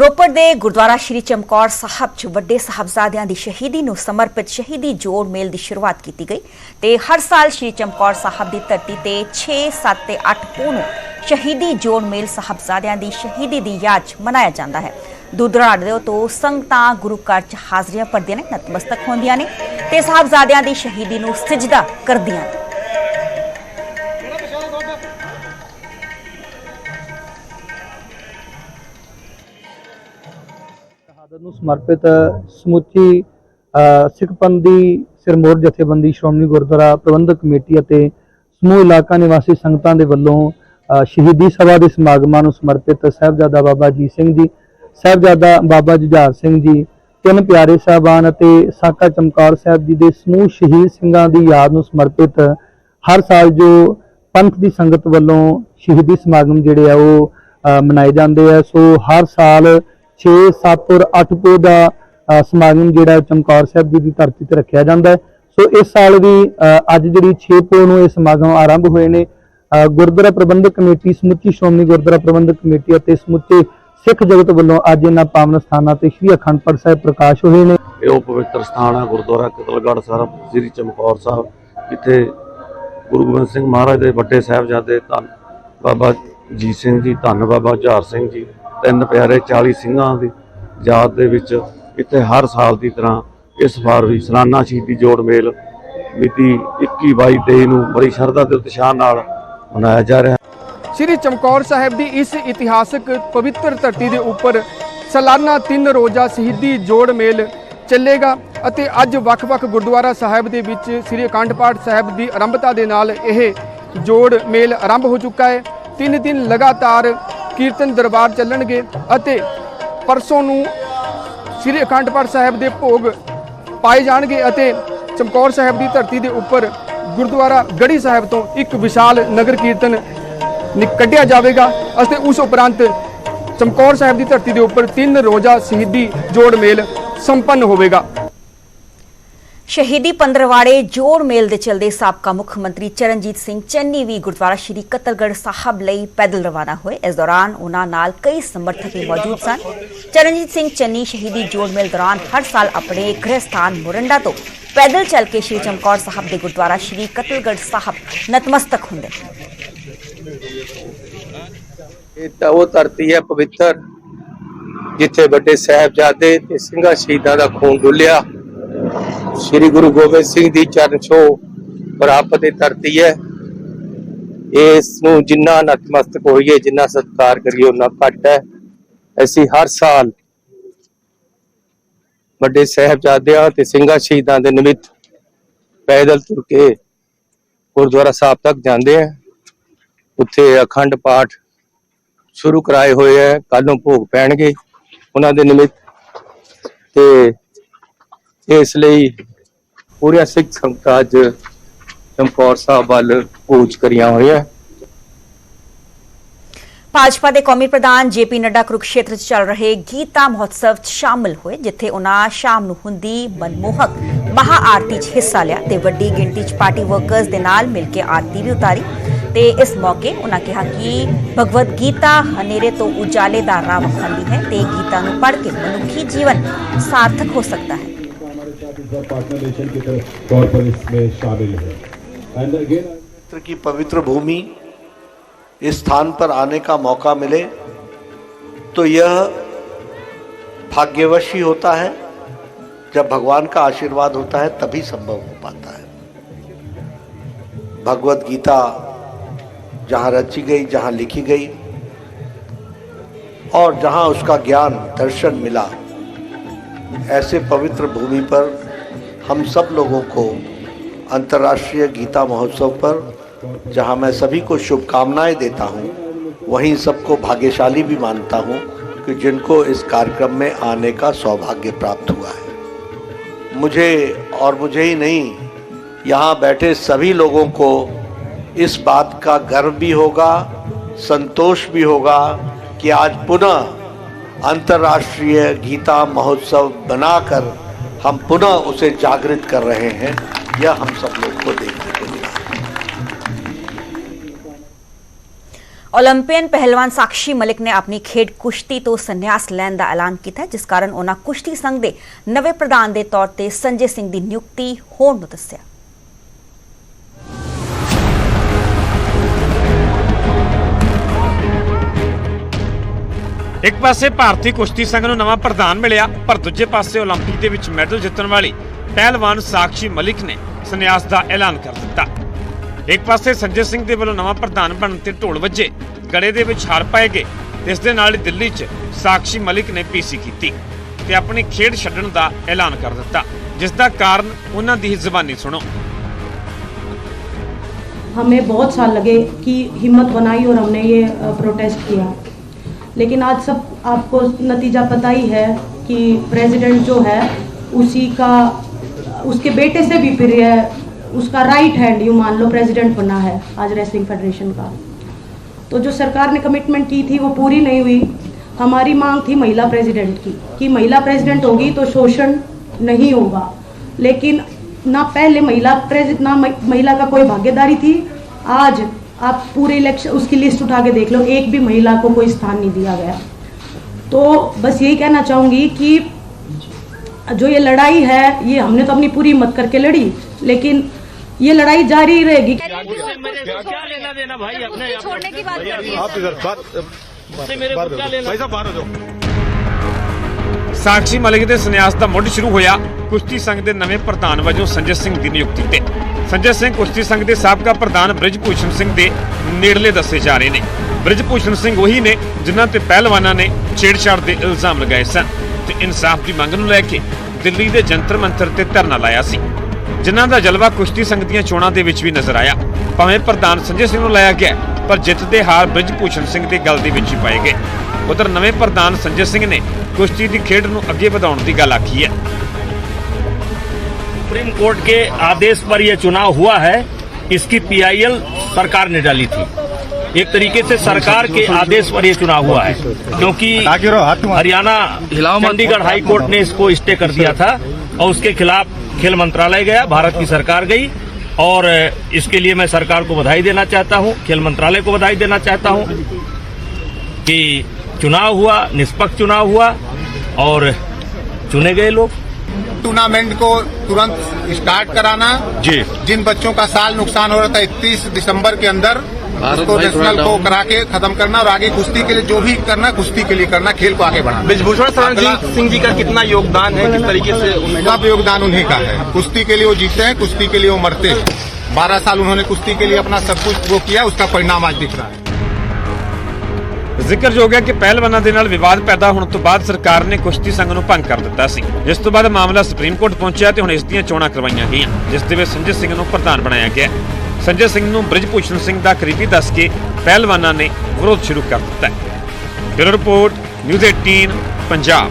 ਰੋਪੜ ਦੇ ਗੁਰਦੁਆਰਾ ਸ਼੍ਰੀ ਚਮਕੌਰ ਸਾਹਿਬ 'ਚ ਵੱਡੇ ਸਾਹਿਬਜ਼ਾਦਿਆਂ ਦੀ ਸ਼ਹੀਦੀ ਨੂੰ ਸਮਰਪਿਤ ਸ਼ਹੀਦੀ ਜੋੜ ਮੇਲ ਦੀ ਸ਼ੁਰੂਆਤ ਕੀਤੀ ਗਈ ਤੇ ਹਰ ਸਾਲ ਸ਼੍ਰੀ ਚਮਕੌਰ ਸਾਹਿਬ ਦੀ ਧਰਤੀ ਤੇ 6, 7 ਤੇ 8 ਪੂਹ ਨੂੰ ਸ਼ਹੀਦੀ ਜੋੜ ਮੇਲ ਸਾਹਿਬਜ਼ਾਦਿਆਂ ਦੀ ਸ਼ਹੀਦੀ ਦੀ ਯਾਦ 'ਚ ਮਨਾਇਆ ਜਾਂਦਾ ਹੈ। ਦੁਦਰਾੜੇ ਤੋਂ ਸੰਗਤਾਂ ਗੁਰੂ ਘਰ 'ਚ ਹਾਜ਼ਰੀਆਂ ਭਰਦੀਆਂ ਨੇ ਨਤਮਸਤਕ ਹੁੰਦੀਆਂ ਨੇ ਤੇ ਸਾਹਿਬਜ਼ਾਦਿਆਂ ਦੀ ਸ਼ਹੀਦੀ ਨੂੰ ਸਜਦਾ ਕਰਦੀਆਂ ਨੇ। ਸ਼ਹਾਦਤ ਨੂੰ ਸਮਰਪਿਤ ਸਮੁੱਚੀ ਸਿੱਖ ਪੰਥੀ ਦੀ ਸਿਰਮੌਰ ਜਥੇਬੰਦੀ ਸ਼੍ਰੋਮਣੀ ਗੁਰਦੁਆਰਾ ਪ੍ਰਬੰਧਕ ਕਮੇਟੀ ਅਤੇ ਸਮੂਹ ਇਲਾਕਾ ਨਿਵਾਸੀ ਸੰਗਤਾਂ ਦੇ ਵੱਲੋਂ ਸ਼ਹੀਦੀ ਸਭਾ ਦੇ ਸਮਾਗਮਾਂ ਨੂੰ ਸਮਰਪਿਤ ਸਾਹਿਬਜ਼ਾਦਾ ਬਾਬਾ ਜੀ ਸਿੰਘ ਜੀ, ਸਾਹਿਬਜ਼ਾਦਾ ਬਾਬਾ ਜੁਝਾਰ ਸਿੰਘ ਜੀ, ਤਿੰਨ ਪਿਆਰੇ ਸਾਹਿਬਾਨ ਅਤੇ ਸਾਕਾ ਚਮਕੌਰ ਸਾਹਿਬ ਜੀ ਦੇ ਸਮੂਹ ਸ਼ਹੀਦ ਸਿੰਘਾਂ ਦੀ ਯਾਦ ਨੂੰ ਸਮਰਪਿਤ ਹਰ ਸਾਲ ਜੋ ਪੰਥ ਦੀ ਸੰਗਤ ਵੱਲੋਂ ਸ਼ਹੀਦੀ ਸਮਾਗਮ ਜਿਹੜੇ ਆ ਉਹ ਮਨਾਏ ਜਾਂਦੇ ਆ। ਸੋ ਹਰ ਸਾਲ 6 7 ਔਰ 8 ਪੋ ਦਾ ਸਮਾਗਮ ਜਿਹੜਾ ਚਮਕੌਰ ਸਾਹਿਬ ਜੀ ਦੀ ਧਰਤੀ ਤੇ ਰੱਖਿਆ ਜਾਂਦਾ ਹੈ। ਸੋ ਇਸ ਸਾਲ ਵੀ ਅੱਜ ਜਿਹੜੀ 6 ਪੋ ਨੂੰ ਇਹ ਸਮਾਗਮ ਆਰੰਭ ਹੋਏ ਨੇ ਗੁਰਦੁਆਰਾ ਪ੍ਰਬੰਧਕ ਕਮੇਟੀ, ਸਮੁੱਚੀ ਸ਼੍ਰੋਮਣੀ ਗੁਰਦੁਆਰਾ ਪ੍ਰਬੰਧਕ ਕਮੇਟੀ ਅਤੇ ਸਮੁੱਚੇ ਸਿੱਖ ਜਗਤ ਵੱਲੋਂ ਅੱਜ ਇਹਨਾਂ ਪਾਵਨ ਸਥਾਨਾਂ ਤੇ ਸ੍ਰੀ ਅਖੰਡ ਪਾਠ ਸਾਹਿਬ ਪ੍ਰਕਾਸ਼ ਹੋਏ ਨੇ। ਇਹ ਉਹ ਪਵਿੱਤਰ ਸਥਾਨ ਆ ਗੁਰਦੁਆਰਾ ਕਤਲਗੜ੍ਹ ਸਾਹਿਬ, ਸ੍ਰੀ ਚਮਕੌਰ ਸਾਹਿਬ, ਜਿੱਥੇ ਗੁਰੂ ਗੋਬਿੰਦ ਸਿੰਘ ਮਹਾਰਾਜ ਦੇ ਵੱਡੇ ਸਾਹਿਬਜ਼ਾਦੇ ਧੰਨ ਬਾਬਾ ਜੀਤ ਸਿੰਘ ਜੀ, ਧੰਨ ਬਾਬਾ ਜਹਾਰ ਸਿੰਘ ਜੀ ਤਿੰਨ ਪਿਆਰੇ 40 ਸਿੰਘਾਂ ਦੀ ਯਾਦ ਦੇ ਵਿੱਚ ਇੱਥੇ ਹਰ ਸਾਲ ਦੀ ਤਰ੍ਹਾਂ ਇਸ ਵਾਰ ਵੀ ਸਲਾਨਾ ਸ਼ਹੀਦੀ ਜੋੜ ਮੇਲ ਮਿਤੀ 21 22 23 ਨੂੰ ਬੜੀ ਸ਼ਰਧਾ ਤੇ ਉਤਸ਼ਾਹ ਨਾਲ ਮਨਾਇਆ ਜਾ ਰਿਹਾ। ਹੈ ਸ੍ਰੀ ਚਮਕੌਰ ਸਾਹਿਬ ਦੀ ਇਸ ਇਤਿਹਾਸਕ ਪਵਿੱਤਰ ਧਰਤੀ ਦੇ ਉੱਪਰ ਸਾਲਾਨਾ ਤਿੰਨ ਰੋਜ਼ਾ ਸ਼ਹੀਦੀ ਜੋੜ ਮੇਲ ਚੱਲੇਗਾ ਅਤੇ ਅੱਜ ਵੱਖ-ਵੱਖ ਗੁਰਦੁਆਰਾ ਸਾਹਿਬ ਦੇ ਵਿੱਚ ਸ੍ਰੀ ਅਖੰਡ ਪਾਠ ਸਾਹਿਬ ਦੀ ਆਰੰਭਤਾ ਦੇ ਨਾਲ ਇਹ ਜੋੜ ਮੇਲ ਆਰੰਭ ਹੋ ਚੁੱਕਾ ਹੈ। ਤਿੰਨ ਦਿਨ ਲਗਾਤਾਰ ਕੀਰਤਨ ਦਰਬਾਰ ਚੱਲਣਗੇ ਅਤੇ ਪਰਸੋਂ ਨੂੰ ਸ੍ਰੀ ਅਖੰਡ ਪਾਠ ਸਾਹਿਬ ਦੇ ਭੋਗ ਪਾਏ ਜਾਣਗੇ ਅਤੇ ਚਮਕੌਰ ਸਾਹਿਬ ਦੀ ਧਰਤੀ ਦੇ ਉੱਪਰ ਗੁਰਦੁਆਰਾ ਗੜੀ ਸਾਹਿਬ ਤੋਂ ਇੱਕ ਵਿਸ਼ਾਲ ਨਗਰ ਕੀਰਤਨ ਕੱਢਿਆ ਜਾਵੇਗਾ। ਅਤੇ ਉਸ ਉਪਰੰਤ ਚਮਕੌਰ ਸਾਹਿਬ ਦੀ ਧਰਤੀ ਦੇ ਉੱਪਰ ਤਿੰਨ ਰੋਜ਼ਾ ਸ਼ਹੀਦੀ ਜੋੜ ਮੇਲ ਸੰਪੰਨ ਹੋਵੇਗਾ। ਸ਼ਹੀਦੀ ਪੰਦਰਵਾੜੇ ਜੋੜ ਮੇਲ ਦੇ ਚਲਦੇ ਸਾਬਕਾ ਮੁੱਖ ਮੰਤਰੀ ਚਰਨਜੀਤ ਸਿੰਘ ਚੰਨੀ ਵੀ ਗੁਰਦੁਆਰਾ ਸ਼੍ਰੀ ਕਤਲਗੜ੍ਹ ਸਾਹਿਬ ਲਈ ਪੈਦਲ ਰਵਾਨਾ ਹੋਏ। ਇਸ ਦੌਰਾਨ ਉਹਨਾਂ ਨਾਲ ਕਈ ਸਮਰਥਕ ਵੀ ਮੌਜੂਦ ਸਨ। ਚਰਨਜੀਤ ਸਿੰਘ ਚੰਨੀ ਸ਼ਹੀਦੀ ਜੋੜ ਮੇਲ ਦੌਰਾਨ ਹਰ ਸਾਲ ਆਪਣੇ ਗ੍ਰਹਿ ਸਥਾਨ ਮੋਰਿੰਡਾ ਤੋਂ ਪੈਦਲ ਚੱਲ ਕੇ ਸ਼੍ਰੀ ਚਮਕੌਰ ਸਾਹਿਬ ਦੇ ਗੁਰਦੁਆਰਾ ਸ਼੍ਰੀ ਕਤਲਗੜ੍ਹ ਸਾਹਿਬ ਨਤਮਸਤਕ ਹੁੰਦੇ ਇਹ ਤਾਂ ਉਹ ਧਰਤੀ ਹੈ ਪਵਿੱਤਰ, ਜਿੱਥੇ ਵੱਡੇ ਸਾਹਿਬਜ਼ਾਦੇ ਤੇ ਸਿੰਘਾਂ ਸ਼ਹੀਦਾਂ ਦਾ ਖੂਨ ਡੁੱਲਿਆ। ਸ੍ਰੀ ਗੁਰੂ ਗੋਬਿੰਦ ਸਿੰਘ ਦੀ ਚਰਨ ਛੋਹ ਪ੍ਰਾਪਤ ਇਹ ਧਰਤੀ ਹੈ। ਇਸ ਨੂੰ ਜਿੰਨਾ ਨਤਮਸਤਕ ਹੋਈਏ, ਜਿੰਨਾ ਸਤਿਕਾਰ ਕਰੀਏ ਉਹਨਾਂ ਘੱਟ ਹੈ। ਅਸੀਂ ਹਰ ਸਾਲ ਵੱਡੇ ਸਾਹਿਬਜ਼ਾਦਿਆਂ ਤੇ ਸਿੰਘਾਂ ਸ਼ਹੀਦਾਂ ਦੇ ਨਿਮਿਤ ਪੈਦਲ ਤੁਰ ਕੇ ਗੁਰਦੁਆਰਾ ਸਾਹਿਬ ਤੱਕ ਜਾਂਦੇ ਆ ਉੱਥੇ ਅਖੰਡ ਪਾਠ ਸ਼ੁਰੂ ਕਰਾਏ ਹੋਏ ਹੈ। ਕੱਲ ਨੂੰ ਭੋਗ ਪੈਣਗੇ ਉਹਨਾਂ ਦੇ ਨਿਮਿਤ ਤੇ ਇਸ ਲਈ ਪੂਰੀਆਂ ਸਿੱਖ ਸੰਗਤਾਂ ਅੱਜ ਚਮਕੌਰ ਸਾਹਿਬ ਵੱਲ ਕੂਚ ਕਰੀਆਂ ਹੋਈਆਂ ਭਾਜਪਾ ਦੇ ਕੌਮੀ ਪ੍ਰਧਾਨ ਜੇਪੀ ਨੱਡਾ ਕੁਰੂਕਸ਼ੇਤਰ 'ਚ ਚੱਲ ਰਹੇ ਗੀਤਾ ਮਹੋਤਸਵ 'ਚ ਸ਼ਾਮਲ ਹੋਏ, ਜਿੱਥੇ ਉਹਨਾਂ ਸ਼ਾਮ ਨੂੰ ਹੁੰਦੀ ਮਨਮੋਹਕ ਮਹਾ ਆਰਤੀ 'ਚ ਹਿੱਸਾ ਲਿਆ ਤੇ ਵੱਡੀ ਗਿਣਤੀ 'ਚ ਪਾਰਟੀ ਵਰਕਰਸ ਦੇ ਨਾਲ ਮਿਲ ਕੇ ਆਰਤੀ ਵੀ ਉਤਾਰੀ ਤੇ ਇਸ ਮੌਕੇ ਉਹਨਾਂ ਕਿਹਾ ਕਿ ਭਗਵਦ ਗੀਤਾ ਹਨੇਰੇ ਤੋਂ ਉਜਾਲੇ ਦਾ ਰਾਹ ਵਿਖਾਉਂਦੀ ਹੈ ਤੇ ਗੀਤਾ ਨੂੰ ਪੜ੍ਹ ਕੇ ਮਨੁੱਖੀ ਜੀਵਨ ਸਾਰਥਕ ਹੋ ਸਕਦਾ ਹੈ। के की पवित्र भूमि इस स्थान पर आने का मौका मिले तो यह भाग्यवश ही होता है। जब भगवान का आशीर्वाद होता है, तभी संभव हो पाता है। भगवत गीता जहाँ रची गई, जहाँ लिखी गई, और जहाँ उसका ज्ञान दर्शन मिला, ऐसे पवित्र भूमि पर हम सब लोगों को अंतर्राष्ट्रीय गीता महोत्सव पर, जहाँ मैं सभी को शुभकामनाएँ देता हूँ, वहीं सबको भाग्यशाली भी मानता हूँ कि जिनको इस कार्यक्रम में आने का सौभाग्य प्राप्त हुआ है। मुझे और मुझे ही नहीं, यहाँ बैठे सभी लोगों को इस बात का गर्व भी होगा, संतोष भी होगा कि आज पुनः अंतर्राष्ट्रीय गीता महोत्सव बनाकर हम पुनः उसे जागृत कर रहे हैं, यह हम सब लोग को देखने के लिए। ओलंपियन पहलवान साक्षी मलिक ने अपनी खेड कुश्ती तो संन्यास लैन का ऐलान किया, जिस कारण उन्होंने कुश्ती संघ के नवे प्रधान के तौर पर संजय सिंह की नियुक्ति होने दस्या। ਇੱਕ ਪਾਸੇ ਭਾਰਤੀ ਕੁਸ਼ਤੀ ਸੰਘ ਨੂੰ ਨਵਾਂ ਪ੍ਰਧਾਨ ਮਿਲਿਆ ਪਰ ਦੂਜੇ ਪਾਸੇ 올림픽 ਦੇ ਵਿੱਚ ਮੈਡਲ ਜਿੱਤਣ ਵਾਲੀ ਪਹਿਲਵਾਨ ਸਾਕਸ਼ੀ ਮਲਿਕ ਨੇ ਸੰਨਿਆਸ ਦਾ ਐਲਾਨ ਕਰ ਦਿੱਤਾ ਇੱਕ ਪਾਸੇ ਸੰਜੇ ਸਿੰਘ ਦੇ ਵੱਲੋਂ ਨਵਾਂ ਪ੍ਰਧਾਨ ਬਣਨ ਤੇ ਢੋਲ ਵੱਜੇ ਗੜੇ ਦੇ ਵਿੱਚ ਹਾਰ ਪਾਏ ਗਏ ਤੇ ਇਸ ਦੇ ਨਾਲ ਹੀ ਦਿੱਲੀ 'ਚ ਸਾਕਸ਼ੀ ਮਲਿਕ ਨੇ ਪੀਸੀ ਕੀਤੀ ਤੇ ਆਪਣੀ ਖੇਡ ਛੱਡਣ ਦਾ ਐਲਾਨ ਕਰ ਦਿੱਤਾ ਜਿਸ ਦਾ ਕਾਰਨ ਉਹਨਾਂ ਦੀ ਹੀ ਜ਼ੁਬਾਨੀ ਸੁਣੋ हमें बहुत साल लगे कि हिम्मत बनाई और हमने ये अ, प्रोटेस्ट किया लेकिन आज सब आपको नतीजा पता ही है कि प्रेसिडेंट जो है, उसी का, उसके बेटे से भी फिर है उसका राइट हैंड यू मान लो प्रेसिडेंट बना है आज रेसलिंग फेडरेशन का। तो जो सरकार ने कमिटमेंट की थी, वो पूरी नहीं हुई। हमारी मांग थी महिला प्रेसिडेंट की, कि महिला प्रेसिडेंट होगी तो शोषण नहीं होगा। लेकिन ना पहले महिला प्रेसिडेंट ना महिला का कोई भागीदारी थी, आज आप पूरे इलेक्शन उसकी लिस्ट उठा के देख लो एक भी महिला को कोई स्थान नहीं दिया गया तो बस यही कहना चाहूँगी कि जो ये लड़ाई है ये हमने तो अपनी पूरी हिम्मत करके लड़ी लेकिन ये लड़ाई जारी रहेगी ਸਾਕਸ਼ੀ ਮਲਿਕ ਦੇ ਸੰਨਿਆਸ ਦਾ ਮੁੱਢ ਸ਼ੁਰੂ ਹੋਇਆ ਕੁਸ਼ਤੀ ਸੰਘ ਦੇ ਨਵੇਂ ਪ੍ਰਧਾਨ ਵਜੋਂ ਸੰਜੇ ਸਿੰਘ ਦੀ ਨਿਯੁਕਤੀ ਤੇ ਸੰਜੇ ਸਿੰਘ ਕੁਸ਼ਤੀ ਸੰਘ ਦੇ ਸਾਬਕਾ ਪ੍ਰਧਾਨ ਬ੍ਰਿਜਭੂਸ਼ਣ ਸਿੰਘ ਦੇ ਨੇੜਲੇ ਦੱਸੇ ਜਾ ਰਹੇ ਨੇ। ਬ੍ਰਿਜਭੂਸ਼ਣ ਸਿੰਘ ਉਹੀ ਨੇ ਜਿਨ੍ਹਾਂ ਤੇ ਪਹਿਲਵਾਨਾਂ ਨੇ ਛੇੜਛਾੜ ਦੇ ਇਲਜ਼ਾਮ ਲਗਾਏ ਸਨ ਤੇ ਇਨਸਾਫ ਦੀ ਮੰਗ ਨੂੰ ਲੈ ਕੇ ਦਿੱਲੀ ਦੇ ਜੰਤਰ ਮੰਤਰ ਤੇ ਧਰਨਾ ਲਾਇਆ ਸੀ। ਜਿਨ੍ਹਾਂ ਦਾ ਜਲਵਾ ਕੁਸ਼ਤੀ ਸੰਘ ਦੀਆਂ ਚੋਣਾਂ ਦੇ ਵਿੱਚ ਵੀ ਨਜ਼ਰ ਆਇਆ। ਭਾਵੇਂ ਪ੍ਰਧਾਨ ਸੰਜੇ ਸਿੰਘ ਨੂੰ ਲਾਇਆ ਗਿਆ, ਪਰ ਜਿੱਤ ਦੇ ਹਾਰ ਬ੍ਰਿਜਭੂਸ਼ਣ ਸਿੰਘ ਦੇ ਗਲ ਦੇ ਵਿੱਚ ਹੀ ਪਾਏ ਗਏ। ਉਧਰ ਨਵੇਂ ਪ੍ਰਧਾਨ ਸੰਜੇ ਸਿੰਘ ਨੇ ਕੁਸ਼ਤੀ ਦੀ ਖੇਡ ਨੂੰ ਅੱਗੇ ਵਧਾਉਣ ਦੀ ਗੱਲ ਆਖੀ ਹੈ। सुप्रीम कोर्ट के आदेश पर यह चुनाव हुआ है इसकी पीआईएल सरकार ने डाली थी। एक तरीके से सरकार के आदेश पर यह चुनाव हुआ है क्योंकि हरियाणा चंडीगढ़ हाई कोर्ट ने इसको स्टे कर दिया था और उसके खिलाफ खेल मंत्रालय गया भारत की सरकार गई और इसके लिए मैं सरकार को बधाई देना चाहता हूँ खेल मंत्रालय को बधाई देना चाहता हूँ कि चुनाव हुआ निष्पक्ष चुनाव हुआ और चुने गए लोग। टूर्नामेंट को तुरंत स्टार्ट कराना। जी। जिन बच्चों का साल नुकसान हो रहा था इकतीस दिसंबर के अंदर उसको नेशनल को करा के खत्म करना और आगे कुश्ती के लिए जो भी करना कुश्ती के लिए करना खेल को आगे बढ़ाना। ब्रिजभूषण शरण सिंह जी का कितना योगदान है? किस तरीके से सब योगदान उन्हीं का है। कुश्ती के लिए वो जीते हैं कुश्ती के लिए वो मरते हैं। बारह साल उन्होंने कुश्ती के लिए अपना सब कुछ वो किया उसका परिणाम आज दिख रहा है। ਜ਼ਿਕਰਯੋਗ ਹੈ ਕਿ ਪਹਿਲਵਾਨਾਂ ਦੇ ਨਾਲ ਵਿਵਾਦ ਪੈਦਾ ਹੋਣ ਤੋਂ ਬਾਅਦ ਸਰਕਾਰ ਨੇ ਕੁਸ਼ਤੀ ਸੰਘ ਨੂੰ ਭੰਗ ਕਰ ਦਿੱਤਾ ਸੀ। ਜਿਸ ਤੋਂ ਬਾਅਦ ਮਾਮਲਾ ਸੁਪਰੀਮ ਕੋਰਟ ਪਹੁੰਚਿਆ ਤੇ ਹੁਣ ਇਸ ਦੀਆਂ ਚੋਣਾਂ ਕਰਵਾਈਆਂ ਗਈਆਂ, ਜਿਸ ਦੇ ਵਿੱਚ ਸੰਜੇ ਸਿੰਘ ਨੂੰ ਪ੍ਰਧਾਨ ਬਣਾਇਆ ਗਿਆ। ਸੰਜੇ ਸਿੰਘ ਨੂੰ ਬ੍ਰਿਜਭੂਸ਼ਣ ਸਿੰਘ ਦਾ ਕਰੀਬੀ ਦੱਸ ਕੇ ਪਹਿਲਵਾਨਾਂ ਨੇ ਵਿਰੋਧ ਸ਼ੁਰੂ ਕਰ ਦਿੱਤਾ ਹੈ। Bureau report, news 18 Punjab.